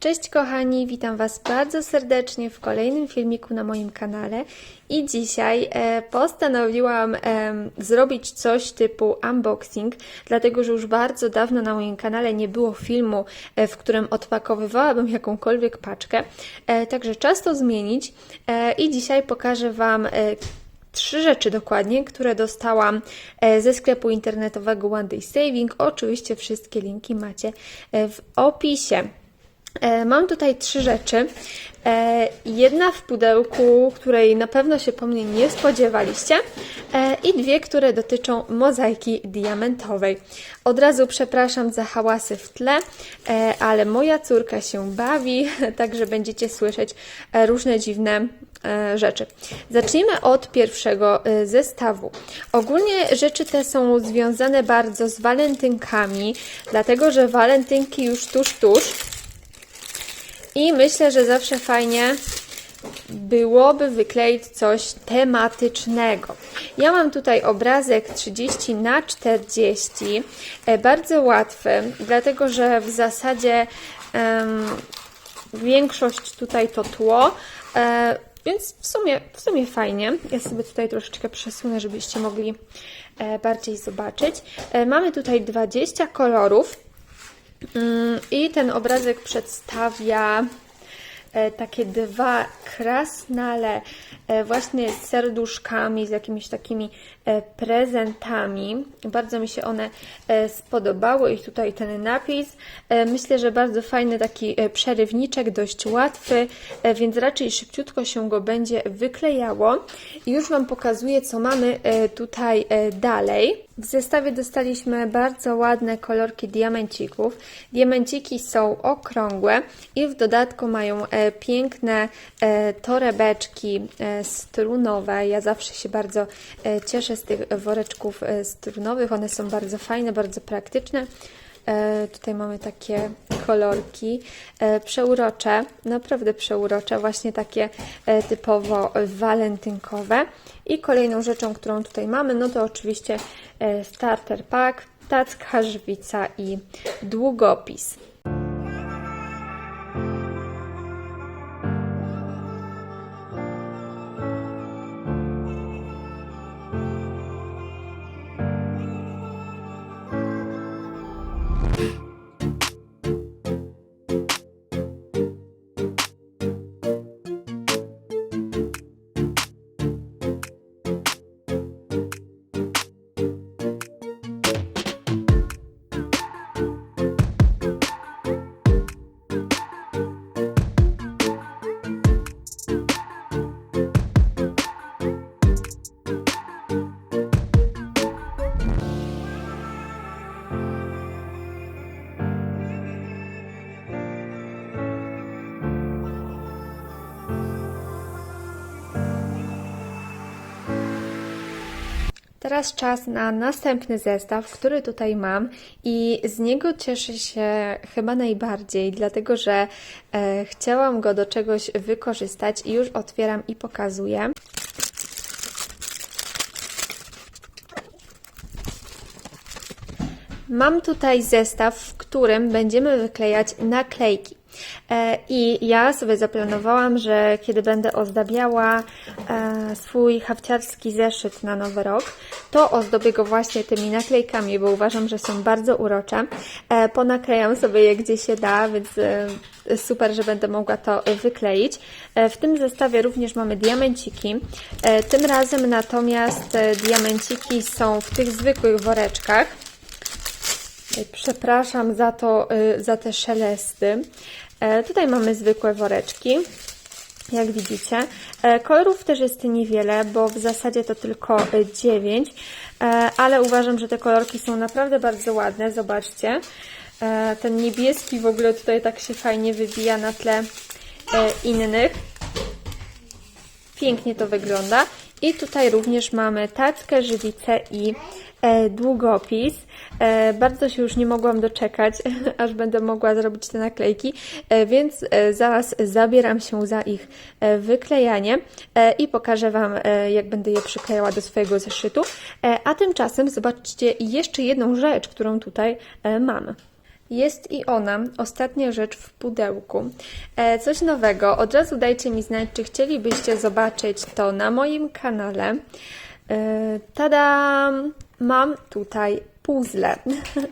Cześć kochani, witam Was bardzo serdecznie w kolejnym filmiku na moim kanale i dzisiaj e, postanowiłam em, zrobić coś typu unboxing, dlatego że już bardzo dawno na moim kanale nie było filmu, e, w którym odpakowywałabym jakąkolwiek paczkę, e, także czas to zmienić e, i dzisiaj pokażę Wam e, trzy rzeczy dokładnie, które dostałam e, ze sklepu internetowego One Day Saving. Oczywiście wszystkie linki macie e, w opisie. E, Mam tutaj trzy rzeczy. E, Jedna w pudełku, której na pewno się po mnie nie spodziewaliście, e, i dwie, które dotyczą mozaiki diamentowej. Od razu przepraszam za hałasy w tle, ale moja córka się bawi, także będziecie słyszeć różne dziwne rzeczy. Zacznijmy od pierwszego zestawu. Ogólnie rzeczy te są związane bardzo z walentynkami, dlatego że walentynki już tuż, tuż. I myślę, że zawsze fajnie byłoby wykleić coś tematycznego. Ja mam tutaj obrazek 30 na 40, e, bardzo łatwy, dlatego że w zasadzie em, większość tutaj to tło, e, więc w sumie, w sumie fajnie. Ja sobie tutaj troszeczkę przesunę, żebyście mogli e, bardziej zobaczyć. E, mamy tutaj 20 kolorów. Mm, I ten obrazek przedstawia e, takie dwa krasnale e, właśnie z serduszkami, z jakimiś takimi e, prezentami. Bardzo mi się one spodobały i tutaj ten napis. Myślę, że bardzo fajny taki przerywniczek, dość łatwy, więc raczej szybciutko się go będzie wyklejało. I już Wam pokazuję, co mamy tutaj dalej. W zestawie dostaliśmy bardzo ładne kolorki diamencików. Diamenciki są okrągłe i w dodatku mają e, piękne e, torebeczki e, strunowe. Ja zawsze się bardzo cieszę z tych woreczków strunowych. One są bardzo fajne, bardzo praktyczne. Tutaj mamy takie kolorki przeurocze, naprawdę przeurocze, właśnie takie typowo walentynkowe. I kolejną rzeczą, którą tutaj mamy, no to oczywiście e, starter pack, tacka, żwica i długopis. Teraz czas na następny zestaw, który tutaj mam i z niego cieszę się chyba najbardziej, dlatego że e, chciałam go do czegoś wykorzystać i już otwieram i pokazuję. Mam tutaj zestaw, w którym będziemy wyklejać naklejki. E, I ja sobie zaplanowałam, że kiedy będę ozdabiała e, swój hafciarski zeszyt na nowy rok, to ozdobię go właśnie tymi naklejkami, bo uważam, że są bardzo urocze. E, Ponaklejam sobie je gdzie się da, więc super, że będę mogła to wykleić. W tym zestawie również mamy diamenciki. Tym razem natomiast diamenciki są w tych zwykłych woreczkach. Przepraszam za to, za te szelesty. E, Tutaj mamy zwykłe woreczki, jak widzicie. E, Kolorów też jest niewiele, bo w zasadzie to tylko 9, ale uważam, że te kolorki są naprawdę bardzo ładne. Zobaczcie. E, Ten niebieski w ogóle tutaj tak się fajnie wybija na tle e, innych. Pięknie to wygląda. I tutaj również mamy tackę, żywicę i e, długopis. E, bardzo się już nie mogłam doczekać, aż będę mogła zrobić te naklejki, e, więc e, zaraz zabieram się za ich e, wyklejanie e, i pokażę Wam, e, jak będę je przyklejała do swojego zeszytu. E, a tymczasem zobaczcie jeszcze jedną rzecz, którą tutaj e, mam. Jest i ona, ostatnia rzecz w pudełku. E, coś nowego. Od razu dajcie mi znać, czy chcielibyście zobaczyć to na moim kanale. E! Mam tutaj puzzle.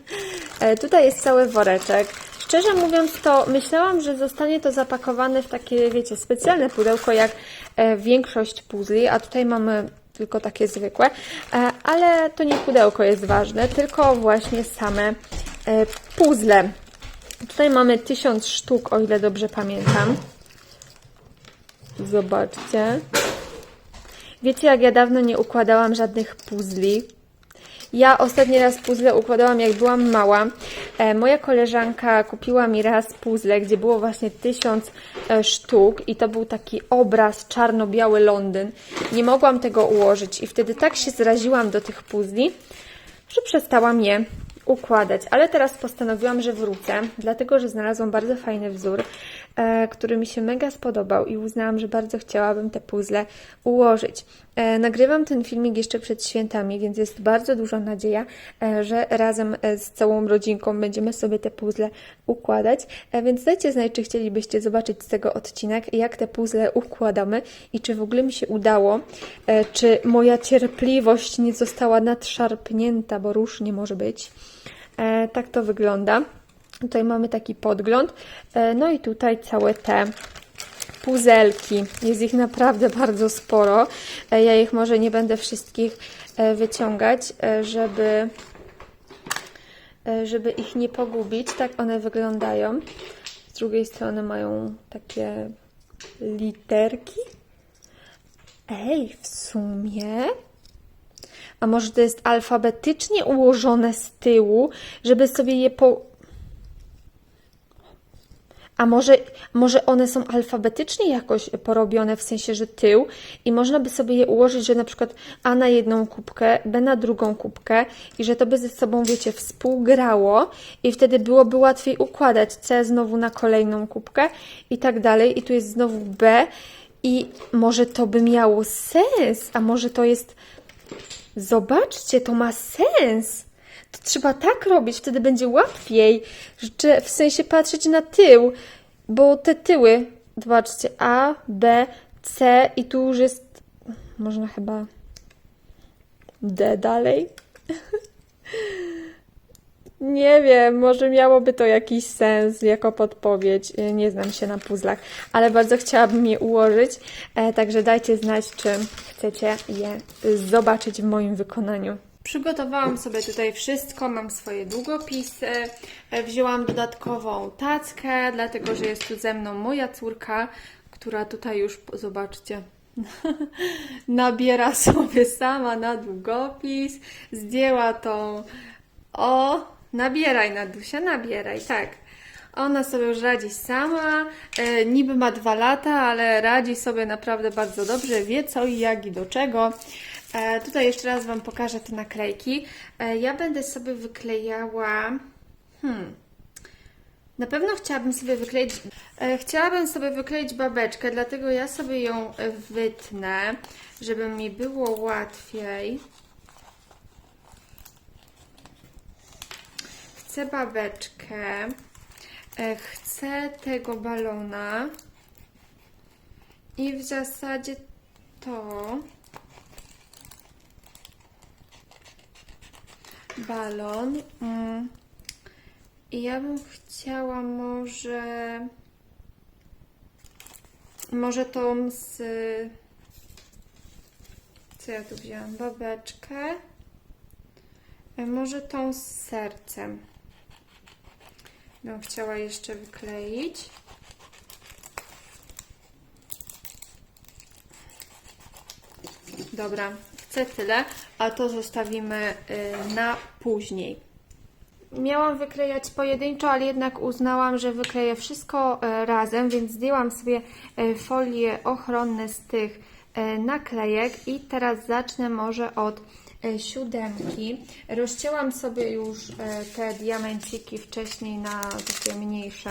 e, tutaj jest cały woreczek. Szczerze mówiąc, to myślałam, że zostanie to zapakowane w takie, wiecie, specjalne pudełko, jak e, większość puzli, a tutaj mamy tylko takie zwykłe, e, ale to nie pudełko jest ważne, tylko właśnie same puzzle. Tutaj mamy tysiąc sztuk, o ile dobrze pamiętam. Zobaczcie. Wiecie, jak ja dawno nie układałam żadnych puzli. Ja ostatni raz puzzle układałam, jak byłam mała. E, moja koleżanka kupiła mi raz puzzle, gdzie było właśnie tysiąc e, sztuk i to był taki obraz czarno-biały Londyn. Nie mogłam tego ułożyć i wtedy tak się zraziłam do tych puzli, że przestałam je układać. Ale teraz postanowiłam, że wrócę, dlatego że znalazłam bardzo fajny wzór, który mi się mega spodobał i uznałam, że bardzo chciałabym te puzzle ułożyć. E, nagrywam ten filmik jeszcze przed świętami, więc jest bardzo duża nadzieja, e, że razem e, z całą rodzinką będziemy sobie te puzzle układać. E, więc dajcie znać, czy chcielibyście zobaczyć z tego odcinek, jak te puzzle układamy i czy w ogóle mi się udało, e, czy moja cierpliwość nie została nadszarpnięta, bo różnie może być. E, tak to wygląda. Tutaj mamy taki podgląd. E, no i tutaj całe te puzelki. Jest ich naprawdę bardzo sporo. E, Ja ich może nie będę wszystkich e, wyciągać, żeby, żeby ich nie pogubić. Tak one wyglądają. Z drugiej strony mają takie literki. Ej, w sumie. A może to jest alfabetycznie ułożone z tyłu, żeby sobie je po. A może, może one są alfabetycznie jakoś porobione, w sensie, że tył, i można by sobie je ułożyć, że na przykład A na jedną kubkę, B na drugą kubkę, i że to by ze sobą, wiecie, współgrało, i wtedy byłoby łatwiej układać C znowu na kolejną kubkę i tak dalej. I tu jest znowu B, i może to by miało sens, a może to jest. Zobaczcie, to ma sens. To trzeba tak robić, wtedy będzie łatwiej, że w sensie patrzeć na tył, bo te tyły, zobaczcie, A, B, C i tu już jest, można chyba D dalej. Nie wiem, może miałoby to jakiś sens jako podpowiedź. Nie znam się na puzzlach, ale bardzo chciałabym je ułożyć. E, także dajcie znać, czy chcecie je zobaczyć w moim wykonaniu. Przygotowałam sobie tutaj wszystko, mam swoje długopisy, e, wzięłam dodatkową tackę, dlatego że jest tu ze mną moja córka, która tutaj już, zobaczcie, nabiera sobie sama na długopis, zdjęła tą, o, nabieraj Nadusia, nabieraj, tak. Ona sobie już radzi sama, e, niby ma dwa lata, ale radzi sobie naprawdę bardzo dobrze, wie co i jak i do czego. E, tutaj jeszcze raz Wam pokażę te naklejki. E, ja będę sobie wyklejała. Hmm. Na pewno chciałabym sobie wykleić. E, chciałabym sobie wykleić babeczkę, dlatego ja sobie ją wytnę, żeby mi było łatwiej. Chcę babeczkę. Chcę tego balona. I w zasadzie to. Balon. Mm. I ja bym chciała może. Może tą z. Co ja tu wzięłam? Babeczkę. E, Może tą z sercem. Bym chciała jeszcze wykleić. Dobra, tyle, a to zostawimy y, na później. Miałam wyklejać pojedynczo, ale jednak uznałam, że wykleję wszystko e, razem, więc zdjęłam sobie e, folie ochronne z tych e, naklejek i teraz zacznę może od siódemki. Rozcięłam sobie już te diamenciki wcześniej na takie mniejsze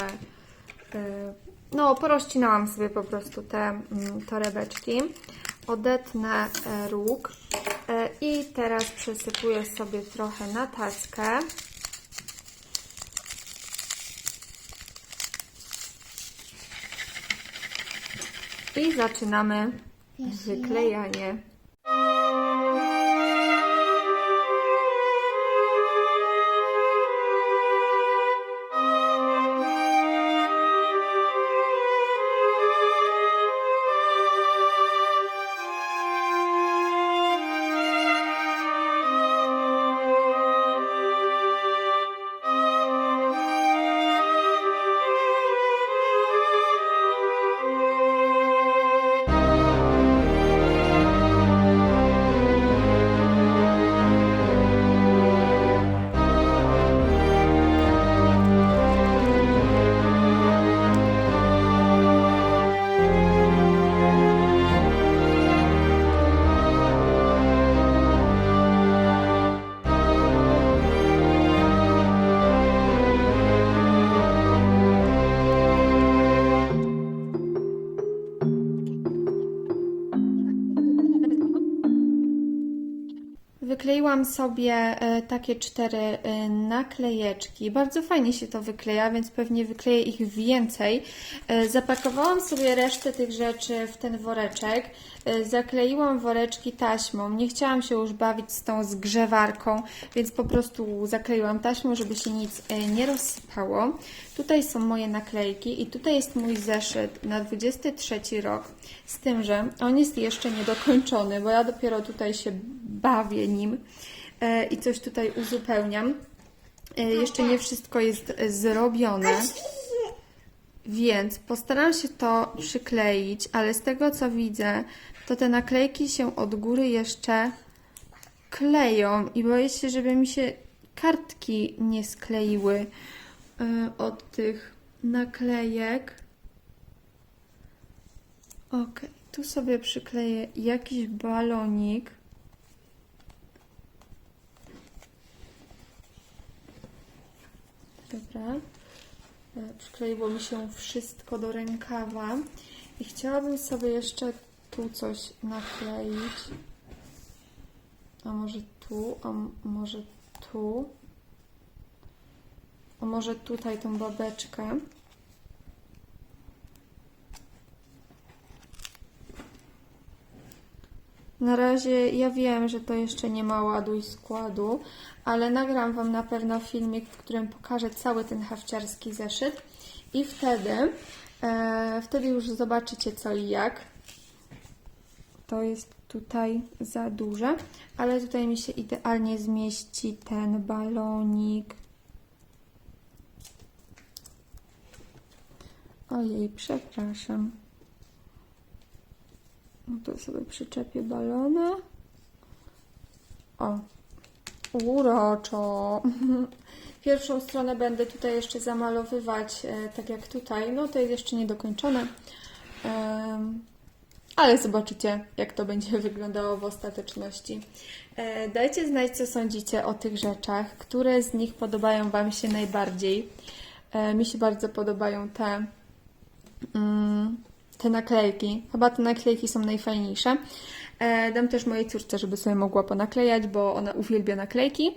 no, porozcinałam sobie po prostu te mm, torebeczki odetnę e, róg e, i teraz przesypuję sobie trochę nataczkę. I zaczynamy wyklejanie. Wykleiłam sobie e, takie cztery e, naklejeczki. Bardzo fajnie się to wykleja, więc pewnie wykleję ich więcej. E, Zapakowałam sobie resztę tych rzeczy w ten woreczek. Zakleiłam woreczki taśmą. Nie chciałam się już bawić z tą zgrzewarką, więc po prostu zakleiłam taśmą, żeby się nic nie rozsypało. Tutaj są moje naklejki i tutaj jest mój zeszyt na 23 rok. Z tym, że on jest jeszcze niedokończony, bo ja dopiero tutaj się bawię nim i coś tutaj uzupełniam. E, Jeszcze nie wszystko jest e, zrobione. Więc postaram się to przykleić, ale z tego co widzę, to te naklejki się od góry jeszcze kleją i boję się, żeby mi się kartki nie skleiły od tych naklejek. Ok, tu sobie przykleję jakiś balonik. Dobra. E, Przykleiło mi się wszystko do rękawa i chciałabym sobie jeszcze tu coś nakleić. A może tu, a może tu. A może tutaj tą babeczkę. Na razie ja wiem, że to jeszcze nie ma ładu i składu, ale nagram Wam na pewno filmik, w którym pokażę cały ten hafciarski zeszyt i wtedy, e, wtedy już zobaczycie co i jak. To jest tutaj za duże, ale tutaj mi się idealnie zmieści ten balonik. Ojej, przepraszam. Tu sobie przyczepię balona. O, uroczo. Pierwszą stronę będę tutaj jeszcze zamalowywać, e, tak jak tutaj. No to jest jeszcze niedokończone. Ale zobaczycie, jak to będzie wyglądało w ostateczności. E, Dajcie znać, co sądzicie o tych rzeczach, które z nich podobają Wam się najbardziej. E, Mi się bardzo podobają te, mm, te naklejki. Chyba te naklejki są najfajniejsze. E, Dam też mojej córce, żeby sobie mogła ponaklejać, bo ona uwielbia naklejki.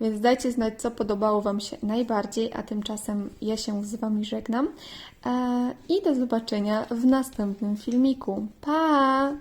Więc dajcie znać, co podobało Wam się najbardziej, a tymczasem ja się z Wami żegnam. E, I do zobaczenia w następnym filmiku. Pa!